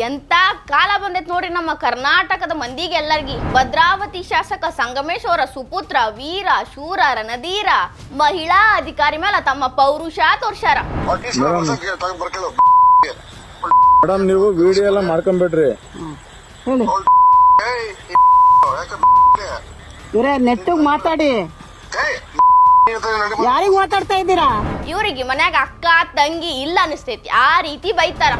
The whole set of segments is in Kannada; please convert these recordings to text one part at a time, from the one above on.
ಎಂತ ಕಾಲ ಬಂದೈತೆ ನೋಡ್ರಿ ನಮ್ಮ ಕರ್ನಾಟಕದ ಮಂದಿಗೆ ಎಲ್ಲರಿಗೆ ಭದ್ರಾವತಿ ಶಾಸಕ ಸಂಗಮೇಶ್ ಅವರ ಸುಪುತ್ರ ವೀರ ಶೂರ ರಣಧೀರ ಮಹಿಳಾ ಅಧಿಕಾರಿ ಮೇಲೆ ತಮ್ಮ ಪೌರುಷ ತೋರ್ಸಾರ ಮೇಡಮ್ ನೀವು ವಿಡಿಯೋ ಎಲ್ಲ ಮಾಡ್ಕೊಂಬಿಡ್ರಿ ಇವರೇ ನೆಟ್ಟಿಗೆ ಮಾತಾಡಿ ಯಾರಿಗೆ ಮಾತಾಡ್ತಾ ಇದ್ದೀರಾ? ಇವರಿಗೆ ಮನ್ಯಾಗ ಅಕ್ಕ, ತಂಗಿ ಇಲ್ಲ ಅನಿಸ್ತೈತಿ. ಆ ರೀತಿ ಬೈತಾರ.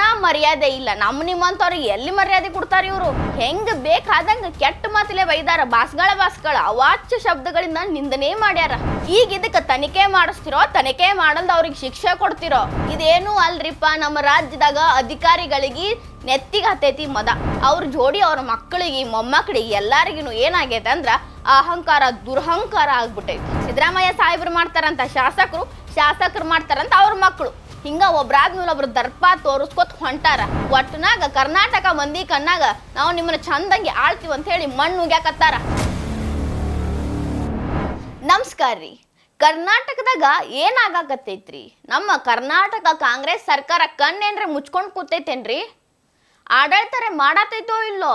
ನಾ ಮರ್ಯಾದೆ ಇಲ್ಲ. ನಮ್ಮ ನಿಮ್ಮಂತವ್ರಿಗೆ ಎಲ್ಲಿ ಮರ್ಯಾದೆ ಕೊಡ್ತಾರ ಇವರು? ಹೆಂಗ್ ಬೇಕಾದಂಗ ಕೆಟ್ಟ ಮಾತಲೆ ಬೈದಾರ. ಬಾಸ್ಗಳ ಬಾಸ್ಗಳ ಅವಾಚ್ಯ ಶಬ್ದಗಳಿಂದ ನಿಂದನೆ ಮಾಡ್ಯಾರ. ಈಗ ಇದಕ್ಕ ತನಿಖೆ ಮಾಡಿಸ್ತಿರೋ, ತನಿಖೆ ಮಾಡಲ್ದ ಅವ್ರಿಗೆ ಶಿಕ್ಷೆ ಕೊಡ್ತಿರೋ. ಇದೇನು ಅಲ್ರಿಪ್ಪ, ನಮ್ಮ ರಾಜ್ಯದಾಗ ಅಧಿಕಾರಿಗಳಿಗೆ ನೆತ್ತಿಗೆ ಹತ್ತೈತಿ ಮದ. ಅವ್ರ ಜೋಡಿ ಅವ್ರ ಮಕ್ಕಳಿಗೆ ಮೊಮ್ಮಕ್ಕಳಿಗೆ ಎಲ್ಲಾರಿಗೂ ಏನಾಗೈತೆ ಅಂದ್ರ ಅಹಂಕಾರ, ದುರಹಂಕಾರ ಆಗ್ಬಿಟ್ಟೈತಿ. ಸಿದ್ದರಾಮಯ್ಯ ಸಾಹೇಬ್ರು ಮಾಡ್ತಾರಂತ ಶಾಸಕರು ಶಾಸಕರು ಮಾಡ್ತಾರಂತ ಅವ್ರ ಮಕ್ಕಳು. ಹಿಂಗ ಒಬ್ರಾದ್ಮೇಲೆ ಒಬ್ರು ದರ್ಪ ತೋರಿಸ್ಕೊತ್ ಹೊಂಟಾರ. ಒಟ್ಟನಾಗ ಕರ್ನಾಟಕ ಮಂದಿ ಕಣ್ಣಾಗ ನಾವು ನಿಮ್ಮನ್ನ ಚಂದಂಗೆ ಆಳ್ತೀವಿ ಅಂತ ಹೇಳಿ ಮಣ್ಣು ಉಗ್ಯಾಕತ್ತಾರ ನಮಸ್ಕಾರ ರೀ. ಕರ್ನಾಟಕದಾಗ ಏನಾಗಾಕತ್ತೈತ್ರಿ ನಮ್ಮ ಕರ್ನಾಟಕ ಕಾಂಗ್ರೆಸ್ ಸರ್ಕಾರ ಕಣ್ಣೇನ್ರಿ ಮುಚ್ಕೊಂಡು ಕೂತೈತೇನ್ರಿ? ಆಡಳಿತಾರೆ ಮಾಡತೈತೋ ಇಲ್ಲೋ?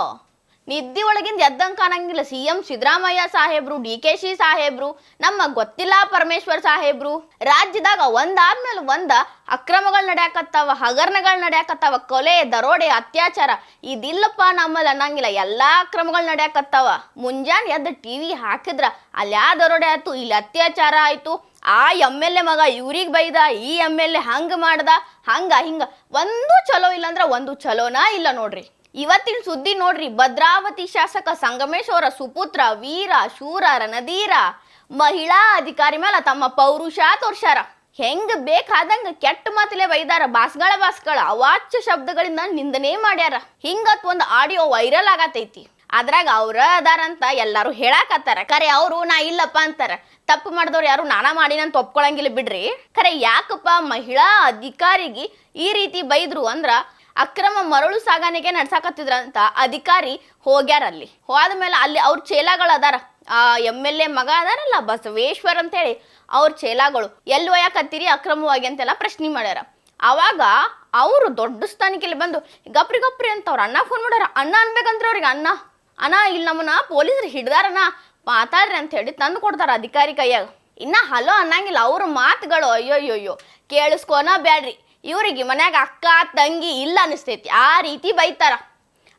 ನಿದ್ದಿ ಒಳಗಿಂದ ಎದ್ದಂಗೆ ಕಾಣಂಗಿಲ್ಲ. ಸಿ ಎಂ ಸಿದ್ದರಾಮಯ್ಯ ಸಾಹೇಬ್ರು ಡಿ ಕೆ ಶಿ ಸಾಹೇಬ್ರು, ನಮ್ಮ ಗೊತ್ತಿಲ್ಲ ಪರಮೇಶ್ವರ್ ಸಾಹೇಬ್ರು. ರಾಜ್ಯದಾಗ ಒಂದಾದ್ಮೇಲೆ ಒಂದ ಅಕ್ರಮಗಳು ನಡೆಯಕತ್ತಾವ, ಹಗರಣಗಳು ನಡೆಯಕತ್ತಾವ, ಕೊಲೆ, ದರೋಡೆ, ಅತ್ಯಾಚಾರ. ಇದಿಲ್ಲಪ್ಪ ನಮ್ಮಲ್ಲಿ ಅನ್ನಂಗಿಲ್ಲ. ಎಲ್ಲಾ ಅಕ್ರಮಗಳು ನಡೆಯಕತ್ತಾವ. ಮುಂಜಾನೆ ಎದ್ದು ಟಿವಿ ಹಾಕಿದ್ರ ಅಲ್ಲಿ ಯಾ ದರೋಡೆ ಆಯ್ತು, ಇಲ್ಲಿ ಅತ್ಯಾಚಾರ ಆಯ್ತು. ಆ ಎಂ ಎಲ್ ಎ ಮಗ ಇವ್ರಿಗೆ ಬೈದ, ಈ ಎಂ ಎಲ್ ಎ ಹಂಗ ಮಾಡ್ದ, ಹಂಗ ಹಿಂಗ. ಒಂದು ಚಲೋ ಇಲ್ಲಂದ್ರ ಒಂದು ಚಲೋನಾ ಇಲ್ಲ ನೋಡ್ರಿ. ಇವತ್ತಿನ ಸುದ್ದಿ ನೋಡ್ರಿ. ಭದ್ರಾವತಿ ಶಾಸಕ ಸಂಗಮೇಶ್ವರ, ಸುಪುತ್ರ, ವೀರ ಶೂರ ರಣಧೀರ ಮಹಿಳಾ ಅಧಿಕಾರಿ ಮೇಲೆ ತಮ್ಮ ಪೌರುಷ ತೋರ್ಸ್ಯಾರ. ಹೆಂಗ್ ಬೇಕಾದಂಗ ಕೆಟ್ಟ ಮಾತಲೆ ಬೈದಾರ ಬಾಸ್ಗಳ ಬಾಸ್ಗಳ ಅವಾಚ್ಯ ಶಬ್ದಗಳಿಂದ ನಿಂದನೆ ಮಾಡ್ಯಾರ. ಹಿಂಗತ್ ಒಂದು ಆಡಿಯೋ ವೈರಲ್ ಆಗತೈತಿ. ಅದ್ರಾಗ ಅವ್ರ ಅದಾರಂತ ಎಲ್ಲಾರು ಹೇಳಾಕತ್ತಾರ. ಖರೆ ಅವರು ನಾ ಇಲ್ಲಪ್ಪ ಅಂತಾರ. ತಪ್ಪು ಮಾಡಿದವ್ರು ಯಾರು ನಾನಾ ನಾನು ಒಪ್ಕೊಳಂಗಿಲ್ಲ ಬಿಡ್ರಿ. ಖರೆ ಯಾಕಪ್ಪ ಮಹಿಳಾ ಅಧಿಕಾರಿಗೆ ಈ ರೀತಿ ಬೈದ್ರು ಅಂದ್ರ ಅಕ್ರಮ ಮರಳು ಸಾಗಾಣಿಕೆ ನಡ್ಸಾಕತ್ತಿದ್ರಂತ ಅಧಿಕಾರಿ ಹೋಗ್ಯಾರ ಅಲ್ಲಿ ಹೋದ್ಮೇಲೆ ಅಲ್ಲಿ ಅವ್ರ ಚೇಲಾಗಳು ಅದಾರ ಆ ಎಂ ಎಲ್ ಎ ಮಗ ಅದಾರಲ್ಲ ಬಸವೇಶ್ವರ್ ಅಂತೇಳಿ, ಅವ್ರ ಚೇಲಾಗಳು ಎಲ್ಲಿ ಒಯ್ಯಾಕತ್ತೀರಿ ಅಕ್ರಮವಾಗಿ ಅಂತೆಲ್ಲ ಪ್ರಶ್ನೆ ಮಾಡ್ಯಾರ. ಅವಾಗ ಅವರು ದೊಡ್ಡ ಸ್ಥಾನಕ್ಕೆ ಬಂದು, ಗಪ್ರಿ ಗಪ್ರಿ ಅಂತ ಅವ್ರ ಅಣ್ಣ ಫೋನ್ ಮಾಡ್ಯಾರ. ಅಣ್ಣ ಅನ್ಬೇಕಂದ್ರೆ ಅವ್ರಿಗೆ, ಅಣ್ಣ. ಅಣ್ಣ ಇಲ್ಲಿ ನಮ್ಮನ್ನ ಪೊಲೀಸರು ಹಿಡ್ದಾರನ ಮಾತಾಡ್ರಿ ಅಂತ ಹೇಳಿ ತಂದು ಕೊಡ್ತಾರ ಅಧಿಕಾರಿ ಕೈಯಾಗ. ಇನ್ನ ಹಲೋ ಅನ್ನಂಗಿಲ್ಲ. ಅವ್ರ ಮಾತುಗಳು ಅಯ್ಯೋ ಅಯ್ಯೋ ಅಯ್ಯೋ ಕೇಳಿಸ್ಕೋನ ಬ್ಯಾಡ್ರಿ. ಇವ್ರಿಗೆ ಮನ್ಯಾಗ ಅಕ್ಕ, ತಂಗಿ ಇಲ್ಲ ಅನಿಸ್ತೈತಿ. ಆ ರೀತಿ ಬೈತಾರ.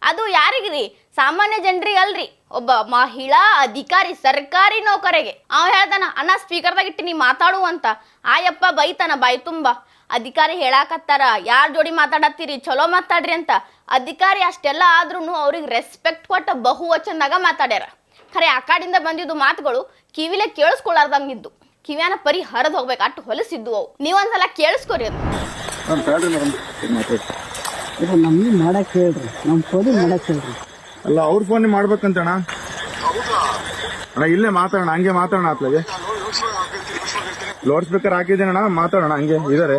ಅದು ಯಾರಿಗ್ರಿ? ಸಾಮಾನ್ಯ ಜನರಿಗೆ ಅಲ್ರಿ. ಒಬ್ಬ ಮಹಿಳಾ ಅಧಿಕಾರಿ, ಸರ್ಕಾರಿ ನೌಕರಿಗೆ. ಅವ ಹೇಳ್ತಾನ, ಅಣ್ಣ ಸ್ಪೀಕರ್ದಾಗ ಇಟ್ಟು ನೀ ಮಾತಾಡು ಅಂತ. ಆಯಪ್ಪ, ಬೈತಾನ, ಬಾಯಿ ತುಂಬ. ಅಧಿಕಾರಿ ಹೇಳಾಕತ್ತಾರ, ಯಾರ ಜೋಡಿ ಮಾತಾಡತ್ತೀರಿ? ಚಲೋ ಮಾತಾಡ್ರಿ ಅಂತ. ಅಧಿಕಾರಿ ಅಷ್ಟೆಲ್ಲ ಆದ್ರೂ ಅವ್ರಿಗೆ ರೆಸ್ಪೆಕ್ಟ್ ಕೊಟ್ಟ ಬಹುವಚನದಾಗ ಮಾತಾಡ್ಯಾರ. ಖರೆ, ಆ ಕಾಡಿಂದ ಬಂದಿದ್ದು ಮಾತುಗಳು ಕಿವಿಲೆ ಕೇಳಿಸ್ಕೊಳ್ಳಾರ್ದಂಗಿದ್ದು ಕಿವ್ಯಾನ ಪರಿ ಹರಿದು ಹೋಗ್ಬೇಕು ಅಟ್ಟು ಹೊಲಸಿದ್ದು ಅವು. ನೀವೊಂದ್ಸಲ ಕೇಳಿಸ್ಕೊರಿ ಅದು. ಇದು ನಮ್ಗೆ ಮಾಡಕ್ ಹೇಳ್ರಿ. ನಮ್ಮ ಫೋನ್ ಮಾಡಕ್ ಹೇಳ್ರಿ. ಅಲ್ಲ ಅವ್ರ ಫೋನ್ ಮಾಡ್ಬೇಕಂತಣ್ಣ. ಅಣ್ಣ ಇಲ್ಲೇ ಮಾತಾಡೋಣ ಹಂಗೆ ಮಾತಾಡೋಣ ಆತ್ಲಾಗೆ. ಲೌಡ್ ಸ್ಪೀಕರ್ ಹಾಕಿದ್ದೀನಣ್ಣ ಮಾತಾಡೋಣ ಹಂಗೆ ಇದಾರೆ.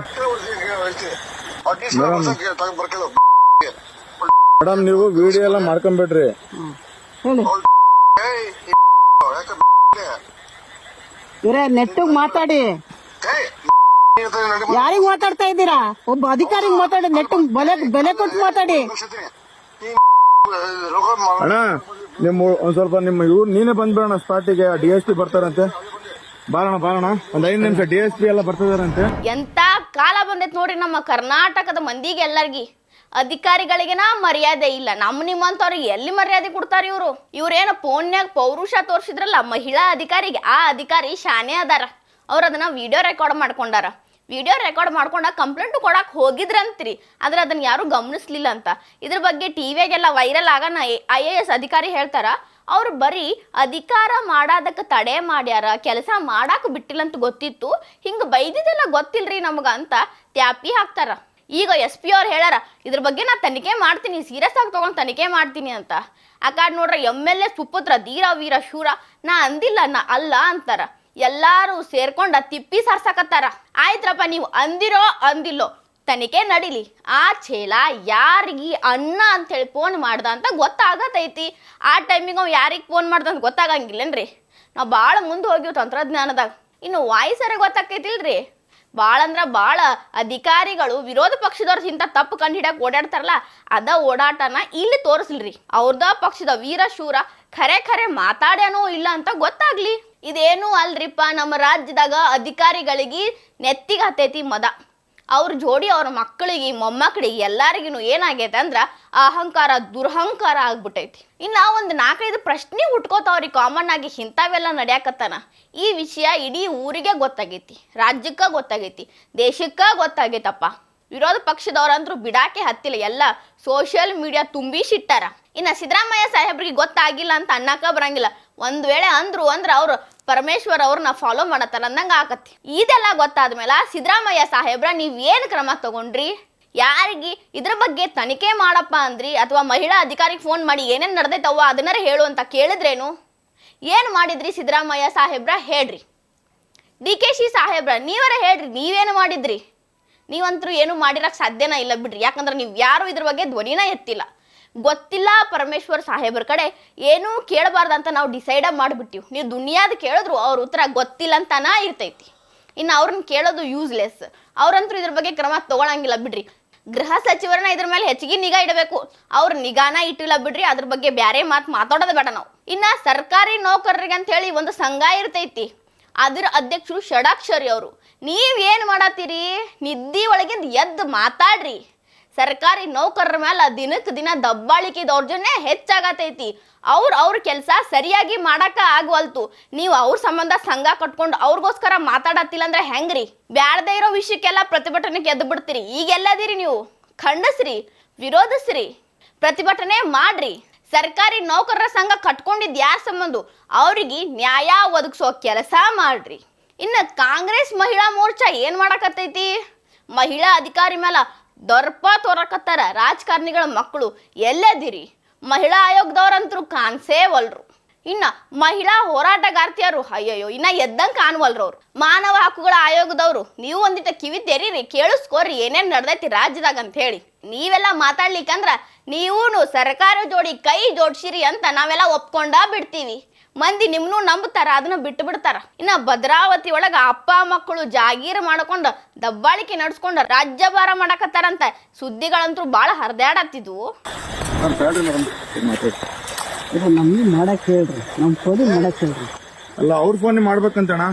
ಮೇಡಮ್ ನೀವು ವಿಡಿಯೋ ಎಲ್ಲ ಮಾಡ್ಕೊಂಬಿಡ್ರಿ. ಇವರೇ ನೆಟ್ಟಿಗೆ ಮಾತಾಡಿ. ಯಾರಿಗೆ ಮಾತಾಡ್ತಾ ಇದ್ದೀರಾ? ಒಬ್ಬ ಅಧಿಕಾರಿಗೆ ಮಾತಾಡಿ ನೆಟ್ಟು ಬೆಲೆ ಬೆಲೆ ಕೊಟ್ಟು ಮಾತಾಡಿ. ಅಣ್ಣ ನಿಮ್ಮ ಒಂದ್ ಸ್ವಲ್ಪ ನಿಮ್ಮ ಇವ್ರು ನೀನೇ ಬಂದ್ಬಿಡೋಣ ಸ್ಪಾಟಿಗೆ ಡಿ ಎಸ್ ಪಿ ಬರ್ತಾರಂತೆ. ಬಾರಣ ಬಾರಣ ಒಂದ್ ಐದು ನಿಮಿಷ ಡಿ ಎಸ್ ಪಿ ಎಲ್ಲ ಬರ್ತಿದಾರಂತೆ. ಎಂತ ಕಾಲ ಬಂದೈತ್ ನೋಡ್ರಿ ನಮ್ಮ ಕರ್ನಾಟಕದ ಮಂದಿಗೆ ಎಲ್ಲರಿಗಿ. ಅಧಿಕಾರಿಗಳಿಗೆನ ಮರ್ಯಾದೆ ಇಲ್ಲ. ನಮ್ಮ ನಿಮ್ಮಂತವ್ರಿಗೆ ಎಲ್ಲಿ ಮರ್ಯಾದೆ ಕೊಡ್ತಾರ ಇವ್ರು? ಇವ್ರೇನು ಫೋನ್ಯಾಗ ಪೌರುಷ ತೋರ್ಸಿದ್ರಲ್ಲ ಮಹಿಳಾ ಅಧಿಕಾರಿಗೆ? ಆ ಅಧಿಕಾರಿ ಶಾನೆ ಅದಾರ. ಅವ್ರ ಅದನ್ನ ವಿಡಿಯೋ ರೆಕಾರ್ಡ್ ಮಾಡ್ಕೊಂಡಾರ. ವಿಡಿಯೋ ರೆಕಾರ್ಡ್ ಮಾಡ್ಕೊಂಡ ಕಂಪ್ಲೇಂಟ್ ಕೊಡಕ್ ಹೋಗಿದ್ರಂತ್ರಿ. ಆದ್ರೆ ಅದನ್ನ ಯಾರು ಗಮನಿಸ್ಲಿಲ್ಲ ಅಂತ. ಇದ್ರ ಬಗ್ಗೆ ಟಿವಿಯಾಗೆಲ್ಲ ವೈರಲ್ ಆಗನ ಐ ಎ ಎಸ್ ಅಧಿಕಾರಿ ಹೇಳ್ತಾರ, ಅವ್ರು ಬರೀ ಅಧಿಕಾರ ಮಾಡೋದಕ್ಕೆ ತಡೆ ಮಾಡ್ಯಾರ, ಕೆಲಸ ಮಾಡಾಕ ಬಿಟ್ಟಿಲ್ಲ ಅಂತ ಗೊತ್ತಿತ್ತು. ಹಿಂಗ ಬೈದಿದ್ದೆಲ್ಲ ಗೊತ್ತಿಲ್ರಿ ನಮಗ ಅಂತ ತ್ಯಾಪಿ ಹಾಕ್ತಾರ. ಈಗ ಎಸ್ ಪಿ ಅವ್ರು ಹೇಳ್ಯಾರ, ಇದ್ರ ಬಗ್ಗೆ ನಾ ತನಿಖೆ ಮಾಡ್ತೀನಿ ಸೀರಿಯಸ್ ಆಗಿ ತಗೊಂಡು ತನಿಖೆ ಮಾಡ್ತೀನಿ ಅಂತ. ಆ ನೋಡ್ರ ಎಂ ಎಲ್ ಎ ಸುಪುತ್ರ, ಧೀರ ವೀರ ಶೂರ, ನಾ ಅಂದಿಲ್ಲ, ನಾ ಅಲ್ಲ ಅಂತಾರ. ಎಲ್ಲಾರು ಸೇರ್ಕೊಂಡು ತಿಪ್ಪಿ ಸರ್ಸಕತ್ತಾರ. ಆಯ್ತ್ರಪ್ಪ, ನೀವು ಅಂದಿರೋ ಅಂದಿಲ್ಲೋ. ತನಿಖೆ ನಡಿಲಿ. ಆ ಚೇಲ ಯಾರಿಗೆ ಅಣ್ಣ ಅಂತೇಳಿ ಫೋನ್ ಮಾಡ್ದ ಅಂತ ಗೊತ್ತಾಗತೈತಿ. ಆ ಟೈಮಿಗೆ ಅವ್ ಯಾರಿಗೆ ಫೋನ್ ಮಾಡ್ದ ಅಂತ ಗೊತ್ತಾಗಂಗಿಲ್ಲನ್ರಿ? ನಾವು ಭಾಳ ಮುಂದೆ ಹೋಗಿವ್ ತಂತ್ರಜ್ಞಾನದಾಗ. ಇನ್ನು ವಾಯ್ಸರೇ ಗೊತ್ತಾಕೈತಿಲ್ರಿ ಭಾಳ ಅಂದ್ರೆ ಭಾಳ ಅಧಿಕಾರಿಗಳು ವಿರೋಧ ಪಕ್ಷದವ್ರು ಇಂಥ ತಪ್ಪು ಕಂಡು ಹಿಡಿಯಕ್ಕೆ ಓಡಾಡ್ತಾರಲ್ಲ, ಅದ ಓಡಾಟನ ಇಲ್ಲಿ ತೋರಿಸ್ಲಿ ಅವ್ರದ ಪಕ್ಷದ ವೀರ ಶೂರ, ಖರೆ ಖರೆ ಮಾತಾಡ್ಯಾನೋ ಇಲ್ಲ ಅಂತ ಗೊತ್ತಾಗ್ಲಿ. ಇದೇನು ಅಲ್ರಿಪ್ಪ, ನಮ್ಮ ರಾಜ್ಯದಾಗ ಅಧಿಕಾರಿಗಳಿಗೆ ನೆತ್ತಿಗೆ ಹತ್ತೈತಿ ಮದ. ಅವ್ರ ಜೋಡಿ ಅವ್ರ ಮಕ್ಕಳಿಗೆ, ಮೊಮ್ಮಕ್ಕಳಿಗೆ ಎಲ್ಲರಿಗೂ ಏನಾಗೈತೆ ಅಂದ್ರ ಅಹಂಕಾರ, ದುರಹಂಕಾರ ಆಗ್ಬಿಟ್ಟೈತಿ ಇನ್ನ ಒಂದು ನಾಲ್ಕೈದು ಪ್ರಶ್ನೆ ಹುಟ್ಕೋತಾವ್ರಿ ಕಾಮನ್ ಆಗಿ ಇಂಥವೆಲ್ಲ ನಡ್ಯಾಕತ್ತಾನ. ಈ ವಿಷಯ ಇಡೀ ಊರಿಗೆ ಗೊತ್ತಾಗೈತಿ, ರಾಜ್ಯಕ್ಕ ಗೊತ್ತಾಗೈತಿ, ದೇಶಕ್ಕ ಗೊತ್ತಾಗೈತಪ್ಪ. ವಿರೋಧ ಪಕ್ಷದವ್ರಂತರೂ ಬಿಡಾಕೆ ಹತ್ತಿಲ್ಲ, ಎಲ್ಲ ಸೋಷಿಯಲ್ ಮೀಡಿಯಾ ತುಂಬಿಸಿಟ್ಟಾರ. ಇನ್ನ ಸಿದ್ದರಾಮಯ್ಯ ಸಾಹೇಬ್ರಿಗೆ ಗೊತ್ತಾಗಿಲ್ಲ ಅಂತ ಅನ್ನಕ ಬರಂಗಿಲ್ಲ. ಒಂದ್ ವೇಳೆ ಅಂದ್ರು ಅಂದ್ರ ಅವರು ಪರಮೇಶ್ವರ್ ಅವ್ರನ್ನ ಫಾಲೋ ಮಾಡತ್ತಾರ ಅಂದಂಗ ಆಕತಿ ಇದೆಲ್ಲ ಗೊತ್ತಾದ್ಮೇಲೆ ಸಿದ್ದರಾಮಯ್ಯ ಸಾಹೇಬ್ರ ನೀವ್ ಏನ್ ಕ್ರಮ ತಗೊಂಡ್ರಿ? ಯಾರಿಗೆ? ಇದ್ರ ಬಗ್ಗೆ ತನಿಖೆ ಮಾಡಪ್ಪ ಅಂದ್ರಿ? ಅಥವಾ ಮಹಿಳಾ ಅಧಿಕಾರಿಗೆ ಫೋನ್ ಮಾಡಿ ಏನೇನ್ ನಡೆದೈತವ್ವ ಅದನ್ನಾರ ಹೇಳು ಅಂತ ಕೇಳಿದ್ರೇನು? ಏನ್ ಮಾಡಿದ್ರಿ ಸಿದ್ದರಾಮಯ್ಯ ಸಾಹೇಬ್ರ? ಹೇಳ್ರಿ. ಡಿ ಕೆ ಶಿ ಸಾಹೇಬ್ರ, ನೀವರ ಹೇಳ್ರಿ, ನೀವೇನು ಮಾಡಿದ್ರಿ? ನೀವಂತರೂ ಏನು ಮಾಡಿರಕ್ಕೆ ಸಾಧ್ಯನ ಇಲ್ಲ ಬಿಡ್ರಿ. ಯಾಕಂದ್ರೆ ನೀವು ಯಾರು ಇದ್ರ ಬಗ್ಗೆ ಧ್ವನಿನ ಎತ್ತಿಲ್ಲ. ಗೊತ್ತಿಲ್ಲ ಪರಮೇಶ್ವರ್ ಸಾಹೇಬ್ರ ಕಡೆ. ಏನೂ ಕೇಳಬಾರ್ದಂತ ನಾವು ಡಿಸೈಡ ಮಾಡಿಬಿಟ್ಟಿವಿ. ನೀವು ದುನಿಯಾದ ಕೇಳಿದ್ರು ಅವ್ರ ಉತ್ತರ ಗೊತ್ತಿಲ್ಲ ಅಂತಾನ ಇರ್ತೈತಿ. ಇನ್ನು ಅವ್ರನ್ನ ಕೇಳೋದು ಯೂಸ್ಲೆಸ್ ಅವ್ರಂತೂ ಇದ್ರ ಬಗ್ಗೆ ಕ್ರಮ ತಗೊಳಂಗಿಲ್ಲ ಬಿಡ್ರಿ. ಗೃಹ ಸಚಿವರನ್ನ ಇದ್ರ ಮೇಲೆ ಹೆಚ್ಚಿಗೆ ನಿಗಾ ಇಡಬೇಕು. ಅವ್ರ ನಿಗಾನ ಇಟ್ಟಿಲ್ಲ ಬಿಡ್ರಿ, ಅದ್ರ ಬಗ್ಗೆ ಬ್ಯಾರೆ ಮಾತು ಮಾತಾಡೋದು ಬೇಡ ನಾವು. ಇನ್ನ ಸರ್ಕಾರಿ ನೌಕರರಿಗೆ ಅಂತ ಹೇಳಿ ಒಂದು ಸಂಘ ಇರ್ತೈತಿ. ಅದರ ಅಧ್ಯಕ್ಷರು ಷಡಾಕ್ಷರಿ ಅವರು. ನೀವೇನು ಮಾಡತ್ತೀರಿ? ನಿದ್ದಿ ಒಳಗಿಂದ ಎದ್ದು ಮಾತಾಡ್ರಿ. ಸರ್ಕಾರಿ ನೌಕರರ ಮೇಲೆ ದಿನಕ್ಕೆ ದಿನ ದಬ್ಬಾಳಿಕೆ ದೌರ್ಜನ್ಯ ಹೆಚ್ಚಾಗತೈತಿ. ಅವ್ರು ಅವ್ರ ಕೆಲಸ ಸರಿಯಾಗಿ ಮಾಡಕ ಆಗವಲ್ತು. ನೀವು ಅವ್ರ ಸಂಬಂಧ ಸಂಘ ಕಟ್ಕೊಂಡು ಅವ್ರಿಗೋಸ್ಕರ ಮಾತಾಡತ್ತಿಲ್ಲ ಅಂದ್ರೆ ಹೆಂಗ್ರಿ? ಬ್ಯಾಡದೇ ಇರೋ ವಿಷಯಕ್ಕೆಲ್ಲ ಪ್ರತಿಭಟನೆಗೆ ಎದ್ದು ಬಿಡ್ತೀರಿ. ಈಗೆಲ್ಲದಿರಿ ನೀವು? ಖಂಡಸ್ರಿ, ವಿರೋಧಿಸ್ರಿ, ಪ್ರತಿಭಟನೆ ಮಾಡ್ರಿ. ಸರ್ಕಾರಿ ನೌಕರರ ಸಂಘ ಕಟ್ಕೊಂಡಿದ್ದು ಯಾರ ಸಂಬಂಧ? ಅವ್ರಿಗೆ ನ್ಯಾಯ ಒದಗಿಸೋ ಕೆಲಸ ಮಾಡ್ರಿ. ಇನ್ನು ಕಾಂಗ್ರೆಸ್ ಮಹಿಳಾ ಮೋರ್ಚಾ ಏನು ಮಾಡಕತ್ತೈತಿ? ಮಹಿಳಾ ಅಧಿಕಾರಿ ಮೇಲ ದರ್ಪ ತೋರಕತ್ತಾರ ರಾಜಕಾರಣಿಗಳ ಮಕ್ಕಳು. ಎಲ್ಲೆದಿರಿ? ಮಹಿಳಾ ಆಯೋಗದವ್ರಂತರೂ ಕಾಣಿಸೇ ಒಲ್ರು ಇನ್ನ ಮಹಿಳಾ ಹೋರಾಟಗಾರ್ತಿಯರು, ಅಯ್ಯಯ್ಯೋ, ಇನ್ನ ಎದ್ದಂಗೆ ಕಾಣ್ವಲ್ರು ಅವ್ರು. ಮಾನವ ಹಕ್ಕುಗಳ ಆಯೋಗದವರು, ನೀವು ಒಂದಿಟ ಕಿವಿ ತೆರೀರಿ, ಕೇಳಿಸ್ಕೋರಿ, ಏನೇನು ನಡ್ದೈತಿ ರಾಜ್ಯದಾಗ ಅಂತ ಹೇಳಿ ನೀವೆಲ್ಲ ಮಾತಾಡ್ಲಿಕ್ಕಂದ್ರ ನೀವೂನು ಸರ್ಕಾರ ಜೋಡಿ ಕೈ ಜೋಡ್ಸಿರಿ ಅಂತ ನಾವೆಲ್ಲ ಒಪ್ಕೊಂಡ ಬಿಡ್ತೀವಿ. ಮಂದಿ ನಿಮ್ನು ನಂಬ್ತಾರ ಅದನ್ನ ಬಿಟ್ಟು ಬಿಡ್ತಾರ. ಇನ್ನ ಭದ್ರಾವತಿ ಒಳಗ ಅಪ್ಪ ಮಕ್ಕಳು ಜಾಗೀರ್ ಮಾಡ್ಕೊಂಡು ದಬ್ಬಾಳಿಕೆ ನಡ್ಸ್ಕೊಂಡ ರಾಜ್ಯಭಾರ ಮಾಡಕತ್ತಾರಂತ. ಸುದ್ದಿಗಳಂತೂ ಬಹಳ ಹರಿದಾಡತ್ತಿದ್ವು. ಇದು ನಮ್ಗೆ ಮಾಡಕ್ ಹೇಳ್ರಿ. ನಮ್ ಫೋನ್ ಮಾಡಕ್ ಹೇಳ್ರಿ. ಅಲ್ಲ ಅವ್ರ ಫೋನ್ ಮಾಡ್ಬೇಕಂತ ಅಣ್ಣ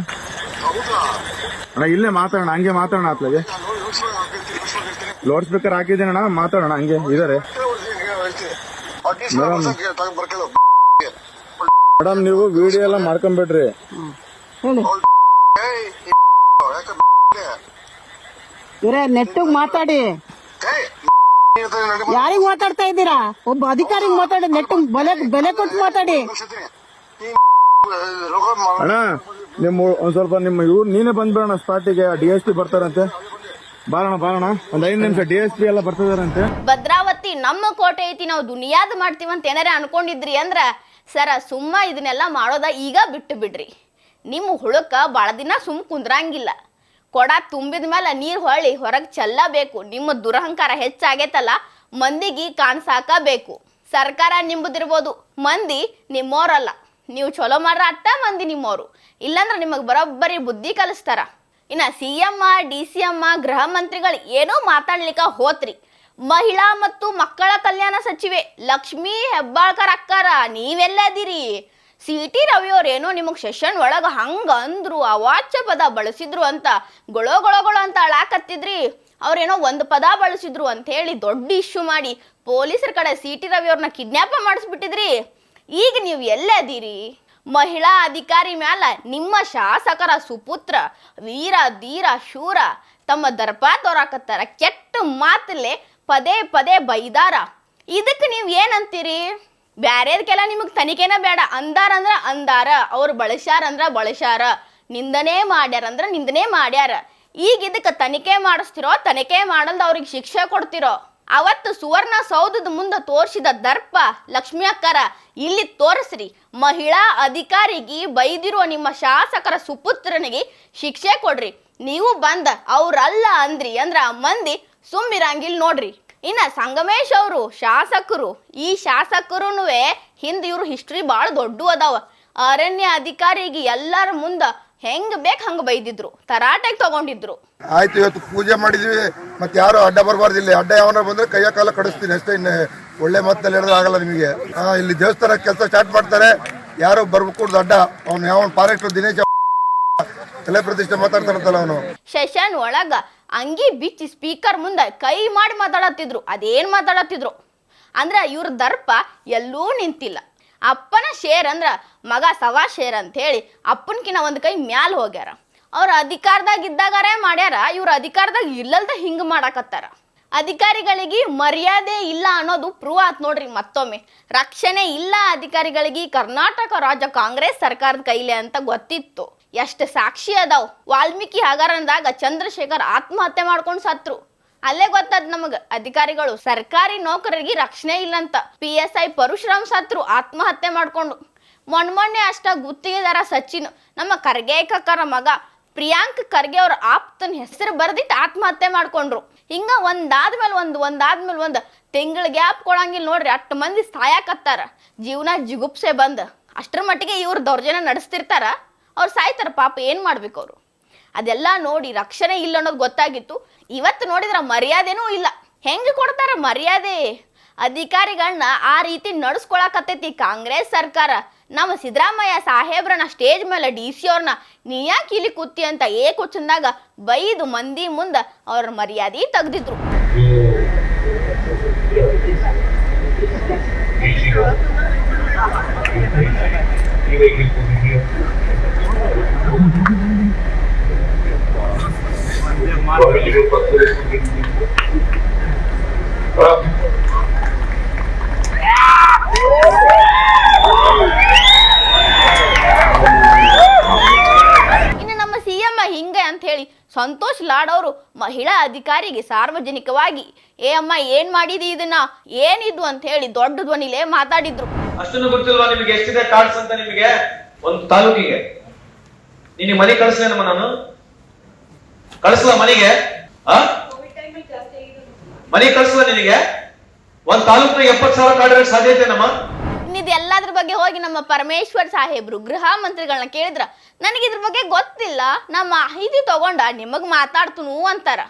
ಇಲ್ಲೇ ಮಾತಾಡೋಣ ಹಂಗೆ ಮಾತಾಡೋಣ ಅತ್ಲಾಗೆ ಲೌಡ್ ಸ್ಪೀಕರ್ ಹಾಕಿದ್ದೀನಣ್ಣ ಮಾತಾಡೋಣ ಹಂಗೆ ಇದಾರೆ. ಮೇಡಮ್ ನೀವು ವಿಡಿಯೋ ಎಲ್ಲ ಮಾಡ್ಕೊಂಬಿಡ್ರಿ. ಹೇಳಿ. ಇವ್ರೆ ನೆಟ್ಟಿಗೆ ಮಾತಾಡಿ. ಯಾರಿಗ್ ಮಾತಾಡ್ತಾ ಇದ್ದೀರಾ? ಒಬ್ಬ ಅಧಿಕಾರಿಗೆ ಮಾತಾಡಿ ನೆಟ್ಟು ಬೆಲೆ ಬೆಲೆ ಕೊಟ್ಟು ಮಾತಾಡಿ. ಅಣ್ಣ ನಿಮ್ಮ ಒಂದ್ ಸ್ವಲ್ಪ ನಿಮ್ಮ ಇವ್ರು ನೀನೇ ಬಂದ್ಬಿಡೋಣ ಸ್ಪಾಟಿಗೆ ಡಿ ಎಸ್ ಪಿ ಬರ್ತಾರಂತೆ. ಬಾರಣ ಬಾರಣ ಒಂದ್ ಐದು ನಿಮಿಷ ಡಿ ಎಸ್ ಪಿ ಎಲ್ಲ ಬರ್ತಿದಾರಂತೆ. ಭದ್ರಾವತಿ ನಮ್ಮ ಕೋಟೆ ಐತಿ ನಾವು ದುನಿಯಾದ ಮಾಡ್ತೀವಂತ ಏನಾರ ಅನ್ಕೊಂಡಿದ್ರಿ ಅಂದ್ರ ಸರ, ಸುಮ್ಮ ಇದನ್ನೆಲ್ಲ ಮಾಡೋದ ಈಗ ಬಿಟ್ಟು ಬಿಡ್ರಿ. ನಿಮ್ಮ ಹುಳಕ್ಕ ಭಾಳ ದಿನ ಸುಮ್ ಕುಂದ್ರಂಗಿಲ್ಲ. ಕೊಡ ತುಂಬಿದ ಮೇಲೆ ನೀರು ಹೊಳ್ಳಿ, ಹೊರಗೆ ಚೆಲ್ಲಬೇಕು. ನಿಮ್ಮ ದುರಹಂಕಾರ ಹೆಚ್ಚಾಗೈತಲ್ಲ, ಮಂದಿಗೆ ಕಾಣಿಸಾಕ ಬೇಕು ಸರ್ಕಾರ ನಿಂಬುದಿರ್ಬೋದು, ಮಂದಿ ನಿಮ್ಮೋರಲ್ಲ. ನೀವು ಚಲೋ ಮಾಡ್ರ ಅಟ್ಟ ಮಂದಿ ನಿಮ್ಮೋರು. ಇಲ್ಲಾಂದ್ರೆ ನಿಮಗೆ ಬರೋಬ್ಬರಿ ಬುದ್ಧಿ ಕಲಿಸ್ತಾರ. ಇನ್ನು ಸಿ ಎಮ್ಮ ಡಿ ಸಿ ಎಮ್ಮ ಗೃಹ ಮಂತ್ರಿಗಳು ಏನೋ ಮಾತಾಡ್ಲಿಕ್ಕೆ ಹೋತ್ರಿ. ಮಹಿಳಾ ಮತ್ತು ಮಕ್ಕಳ ಕಲ್ಯಾಣ ಸಚಿವೆ ಲಕ್ಷ್ಮೀ ಹೆಬ್ಬಾಳ್ಕರ್ ಅಕ್ಕಾರ, ನೀವೆಲ್ಲದಿರಿ. ಸಿ ಟಿ ರವಿಯವರೇನೋ ನಿಮಗೆ ಸೆಷನ್ ಒಳಗೆ ಹಂಗ ಅಂದ್ರು, ಅವಾಚ್ಯ ಪದ ಬಳಸಿದ್ರು ಅಂತ ಗೊಳೋ ಗೊಳೋ ಗೊಳೋ ಅಂತ ಅಳಾಕತ್ತಿದ್ರಿ. ಅವ್ರೇನೋ ಒಂದು ಪದ ಬಳಸಿದ್ರು ಅಂತ ಹೇಳಿ ದೊಡ್ಡ ಇಶ್ಯೂ ಮಾಡಿ ಪೊಲೀಸರ ಕಡೆ ಸಿ ಟಿ ರವಿಯವ್ರನ್ನ ಕಿಡ್ನ್ಯಾಪ ಮಾಡಿಸ್ಬಿಟ್ಟಿದ್ರಿ. ಈಗ ನೀವು ಎಲ್ಲದಿರಿ. ಮಹಿಳಾ ಅಧಿಕಾರಿ ಮ್ಯಾಲ ನಿಮ್ಮ ಶಾಸಕರ ಸುಪುತ್ರ, ವೀರ, ಧೀರ, ಶೂರ ತಮ್ಮ ದರ್ಪ ತೋರಾಕತ್ತಾರ. ಕೆಟ್ಟ ಮಾತಲ್ಲೇ ಪದೇ ಪದೇ ಬೈದಾರ. ಇದಕ್ಕೆ ನೀವು ಏನಂತೀರಿ? ಬ್ಯಾರೇದಕ್ಕೆಲ್ಲ ನಿಮಗೆ ತನಿಖೆನ ಬೇಡ. ಅಂದಾರ ಅಂದ್ರೆ ಅಂದಾರ. ಅವ್ರು ಬಳಸ್ಯಾರ ಅಂದ್ರೆ ಬಳಸ್ಯಾರ. ನಿಂದನೆ ಮಾಡ್ಯಾರ ಅಂದ್ರೆ ನಿಂದನೆ ಮಾಡ್ಯಾರ. ಈಗ ಇದಕ್ಕೆ ತನಿಖೆ ಮಾಡಿಸ್ತಿರೋ, ತನಿಖೆ ಮಾಡಲ್ದ ಅವ್ರಿಗೆ ಶಿಕ್ಷೆ ಕೊಡ್ತಿರೋ. ಅವತ್ತು ಸುವರ್ಣ ಸೌಧದ ಮುಂದೆ ತೋರಿಸಿದ ದರ್ಪ, ಲಕ್ಷ್ಮಿ ಅಕ್ಕರ, ಇಲ್ಲಿ ತೋರಿಸ್ರಿ. ಮಹಿಳಾ ಅಧಿಕಾರಿಗೆ ಬೈದಿರುವ ನಿಮ್ಮ ಶಾಸಕರ ಸುಪುತ್ರನಿಗೆ ಶಿಕ್ಷೆ ಕೊಡ್ರಿ. ನೀವು ಬಂದ, ಅವ್ರಲ್ಲ ಅಂದ್ರಿ ಅಂದ್ರ ಮಂದಿ ಸುಮ್ಮಿರಂಗಿಲ್ ನೋಡ್ರಿ. ಇನ್ನ ಸಂಗಮೇಶ್ ಅವರು ಶಾಸಕರು ಈ ಶಾಸಕರು ಹಿಂದ್ ಇವ್ರ ಹಿಸ್ಟ್ರಿ ಭಾಳ ದೊಡ್ಡ ಅದಾವ. ಅರಣ್ಯ ಅಧಿಕಾರಿಗೆ ಎಲ್ಲರ ಮುಂದ ಹೆಂಗ್ ಬೇಕ್ ಹಂಗ ಬೈದಿದ್ರು ತರಾಟೆಗೆ ತಗೊಂಡಿದ್ರು. ಆಯ್ತು ಇವತ್ತು ಪೂಜೆ ಮಾಡಿದ್ವಿ ಮತ್ತೆ ಯಾರು ಅಡ್ಡ ಬರಬಾರ್ದಿಲ್ಲ. ಅಡ್ಡ ಯಾವನ ಬಂದ್ರೆ ಕೈಯ ಕಾಲ ಕಡಿಸ್ತೀನಿ ಅಷ್ಟೇ ಇನ್ನು. ಒಳ್ಳೆ ಮಾತಲ್ಲಿ ಹೇಳೋದು ಆಗಲ್ಲ ನಿಮಗೆ. ಹಾ ಇಲ್ಲಿ ದೇವಸ್ಥಾನ ಕೆಲಸ ಸ್ಟಾರ್ಟ್ ಮಾಡ್ತಾರೆ. ಯಾರು ಬರ್ಬೇಕು ಅಡ್ಡ. ಅವ್ನು ಯಾವ ಫಾರೆಸ್ಟ್ ದಿನೇಶ್ ತಲೆ ಪ್ರತಿಷ್ಠೆ ಮಾತಾಡ್ತಾರಂತಲ್ಲ ಅವನು. ಸೆಷನ್ ಒಳಗ ಅಂಗಿ ಬಿಚ್ಚಿ ಸ್ಪೀಕರ್ ಮುಂದೆ ಕೈ ಮಾಡಿ ಮಾತಾಡತ್ತಿದ್ರು. ಅದೇನ್ ಮಾತಾಡತ್ತಿದ್ರು? ಅಂದ್ರ ಇವ್ರ ದರ್ಪ ಎಲ್ಲೂ ನಿಂತಿಲ್ಲ. ಅಪ್ಪನ ಶೇರ್ ಅಂದ್ರ ಮಗ ಸವಾ ಶೇರ್ ಅಂತ ಹೇಳಿ ಅಪ್ಪನಕಿನ ಒಂದು ಕೈ ಮ್ಯಾಲ ಹೋಗ್ಯಾರ. ಅವ್ರ ಅಧಿಕಾರದಾಗ ಇದ್ದಾಗಾರೇ ಮಾಡ್ಯಾರ, ಇವ್ರ ಅಧಿಕಾರದಾಗ ಇಲ್ಲಲ್ದ ಹಿಂಗ್ ಮಾಡಾಕತ್ತಾರ. ಅಧಿಕಾರಿಗಳಿಗೆ ಮರ್ಯಾದೆ ಇಲ್ಲ ಅನ್ನೋದು ಪ್ರೂವ್ ಆತ್ ನೋಡ್ರಿ ಮತ್ತೊಮ್ಮೆ. ರಕ್ಷಣೆ ಇಲ್ಲ ಅಧಿಕಾರಿಗಳಿಗೆ ಕರ್ನಾಟಕ ರಾಜ್ಯ ಕಾಂಗ್ರೆಸ್ ಸರ್ಕಾರದ ಕೈಲೆ ಅಂತ ಗೊತ್ತಿತ್ತು. ಎಷ್ಟು ಸಾಕ್ಷಿ ಅದಾವ್. ವಾಲ್ಮೀಕಿ ಹಗರಣದಾಗ ಚಂದ್ರಶೇಖರ್ ಆತ್ಮಹತ್ಯೆ ಮಾಡ್ಕೊಂಡು ಸತ್ರು. ಅಲ್ಲೇ ಗೊತ್ತದ್ ನಮಗ. ಅಧಿಕಾರಿಗಳು, ಸರ್ಕಾರಿ ನೌಕರರಿಗೆ ರಕ್ಷಣೆ ಇಲ್ಲಂತ ಪಿ ಎಸ್ ಐ ಪರಶುರಾಮ್ ಸತ್ರು ಆತ್ಮಹತ್ಯೆ ಮಾಡ್ಕೊಂಡು. ಮೊನ್ನೆ ಮೊನ್ನೆ ಅಷ್ಟ ಗುತ್ತಿಗೆದಾರ ಸಚಿನ್, ನಮ್ಮ ಖರ್ಗೆ ಕಕ್ಕರ ಮಗ ಪ್ರಿಯಾಂಕ್ ಖರ್ಗೆ ಅವ್ರ ಆಪ್ತನ ಹೆಸರು ಬರ್ದಿಟ್ಟು ಆತ್ಮಹತ್ಯೆ ಮಾಡ್ಕೊಂಡ್ರು. ಹಿಂಗ ಒಂದಾದ್ಮೇಲೆ ಒಂದು ಒಂದಾದ್ಮೇಲೆ ಒಂದು ತಿಂಗಳ ಗ್ಯಾಪ್ ಕೊಡಂಗಿಲ್ಲ ನೋಡ್ರಿ ಅಷ್ಟು ಮಂದಿ ಸಾಯಕತ್ತಾರ. ಜೀವನ ಜಿಗುಪ್ಸೆ ಬಂದ್. ಅಷ್ಟರ ಮಟ್ಟಿಗೆ ಇವ್ರ ದೌರ್ಜನ್ಯ ನಡೆಸ್ತಿರ್ತಾರ. ಅವ್ರು ಸಾಯ್ತಾರ ಪಾಪ, ಏನ್ ಮಾಡ್ಬೇಕು ಅವರು? ಅದೆಲ್ಲ ನೋಡಿ ರಕ್ಷಣೆ ಇಲ್ಲ ಅನ್ನೋದು ಗೊತ್ತಾಗಿತ್ತು. ಇವತ್ತು ನೋಡಿದ್ರ ಮರ್ಯಾದೆನೂ ಇಲ್ಲ. ಹೆಂಗೆ ಕೊಡ್ತಾರ ಮರ್ಯಾದೆ? ಅಧಿಕಾರಿಗಳನ್ನ ಆ ರೀತಿ ನಡ್ಸ್ಕೊಳಕತ್ತೈತಿ ಕಾಂಗ್ರೆಸ್ ಸರ್ಕಾರ. ನಮ್ಮ ಸಿದ್ದರಾಮಯ್ಯ ಸಾಹೇಬ್ರನ್ನ ಸ್ಟೇಜ್ ಮೇಲೆ ಡಿ ಸಿ ಅವ್ರನ್ನ, ನೀ ಯಾಕೆ ಇಲ್ಲಿ ಕೂತಿ? ಅಂತ ಏಕುಚ್ಚಂದಾಗ ಬೈದು ಮಂದಿ ಮುಂದ ಅವ್ರ ಮರ್ಯಾದೆ ತೆಗ್ದಿದ್ರು. ಎಂ ಹಿಂಗೆ ಅಂತ ಹೇಳಿ ಸಂತೋಷ್ ಲಾಡ್ ಅವರು ಮಹಿಳಾ ಅಧಿಕಾರಿಗೆ ಸಾರ್ವಜನಿಕವಾಗಿ, ಏ ಅಮ್ಮ, ಏನ್ ಮಾಡಿದಿ ಇದನ್ನ? ಏನಿದ್ವು? ಅಂತ ಹೇಳಿ ದೊಡ್ಡ ಧ್ವನಿಲೇ ಮಾತಾಡಿದ್ರು. ಅಷ್ಟನ್ನು ಗೊತ್ತಿಲ್ವಾ ನಿಮಗೆ? ಎಷ್ಟಿದೆ ಕಾರ್ಡ್ಸ್ ಅಂತ ನಿಮಗೆ? ಒಂದು ತಾಲೂಕಿಗೆ. ನಿನ್ನ ಮನೆ ಕಳಿಸ್ಲೇನಮ್ಮ ನಾನು? ಕಳಿಸ್ಲ ಮನೆಗೆ ಮನೆ ಕಳಿಸಲ ನಿನಗೆ? ಒಂದ್ ತಾಲೂಕಿಗೆ ಎಪ್ಪತ್ ಸಾವಿರ ಕಾರ್ಡ್ ಇರಕ್ ಸಾಧ್ಯತೆ ನಮ್ಮ? ಎಲ್ಲದ್ರ ಬಗ್ಗೆ ಹೋಗಿ ನಮ್ಮ ಪರಮೇಶ್ವರ್ ಸಾಹೇಬ್ರು ಗೃಹ ಮಂತ್ರಿಗಳನ್ನ ಕೇಳಿದ್ರ? ನನಗೆ ಇದ್ರ ಬಗ್ಗೆ ಗೊತ್ತಿಲ್ಲ. ನಾ ಮಾಹಿತಿ ತಗೊಂಡ, ನಿಮಗ್ ಮಾತಾಡ್ತನು ಅಂತಾರ.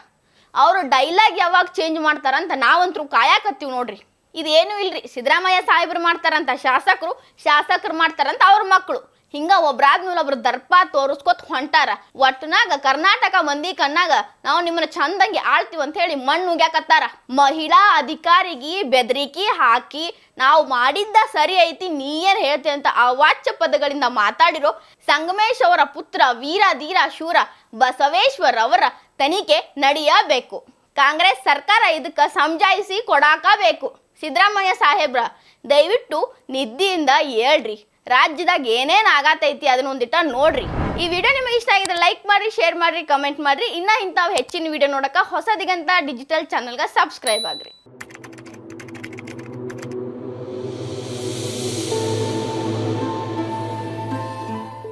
ಅವರು ಡೈಲಾಗ್ ಯಾವಾಗ ಚೇಂಜ್ ಮಾಡ್ತಾರ ಅಂತ ನಾವಂತರೂ ಕಾಯಕತ್ತೀವಿ ನೋಡ್ರಿ. ಇದೇನು ಇಲ್ರಿ. ಸಿದ್ದರಾಮಯ್ಯ ಸಾಹೇಬ್ರು ಮಾಡ್ತಾರಂತ, ಶಾಸಕರು ಶಾಸಕರು ಮಾಡ್ತಾರಂತ ಅವ್ರ ಮಕ್ಕಳು ಹಿಂಗ ಒಬ್ರಾದ್ಮೇಲೆ ಒಬ್ರು ದರ್ಪ ತೋರಿಸ್ಕೊತ್ ಹೊಂಟಾರ. ಒಟ್ಟನಾಗ ಕರ್ನಾಟಕ ಮಂದಿ ಕಣ್ಣಾಗ ನಾವು ನಿಮ್ಮನ್ನ ಚಂದಂಗಿ ಆಳ್ತೀವಿ ಅಂತ ಹೇಳಿ ಮಣ್ಣು ಉಗ್ಯಾಕತ್ತಾರ ಮಹಿಳಾ ಅಧಿಕಾರಿಗೆ ಬೆದರಿಕೆ ಹಾಕಿ ನಾವು ಮಾಡಿದ್ದ ಸರಿ ಐತಿ ನೀ ಏನ್ ಹೇಳ್ತೀವಿ ಅಂತ ಅವಾಚ್ಯ ಪದಗಳಿಂದ ಮಾತಾಡಿರೋ ಸಂಗಮೇಶ್ ಅವರ ಪುತ್ರ ವೀರ ಧೀರ ಶೂರ ಬಸವೇಶ್ವರ್ ಅವರ ತನಿಖೆ ನಡೆಯಬೇಕು. ಕಾಂಗ್ರೆಸ್ ಸರ್ಕಾರ ಇದಕ್ಕೆ ಸಮಜಾಯಿಸಿ ಕೊಡಾಕಬೇಕು. ಸಿದ್ದರಾಮಯ್ಯ ಸಾಹೇಬ್ರ, ದಯವಿಟ್ಟು ನಿದ್ದೆಯಿಂದ ಹೇಳ್ರಿ. ರಾಜ್ಯದಾಗ ಏನೇನ್ ಆಗತೈತಿ ಅದನ್ನ ಒಂದಿಟ್ಟ ನೋಡ್ರಿ. ಈ ವಿಡಿಯೋ ನಿಮಗೆ ಇಷ್ಟ ಆಗಿದ್ರೆ ಲೈಕ್ ಮಾಡ್ರಿ ಶೇರ್ ಮಾಡ್ರಿ ಕಮೆಂಟ್ ಮಾಡ್ರಿ. ಇನ್ನ ಇಂಥವು ಹೆಚ್ಚಿನ ವಿಡಿಯೋ ನೋಡಕ ಹೊಸದಿಗಂತ ಡಿಜಿಟಲ್ ಚಾನಲ್ಗೆ ಸಬ್ಸ್ಕ್ರೈಬ್ ಆಗ್ರಿ.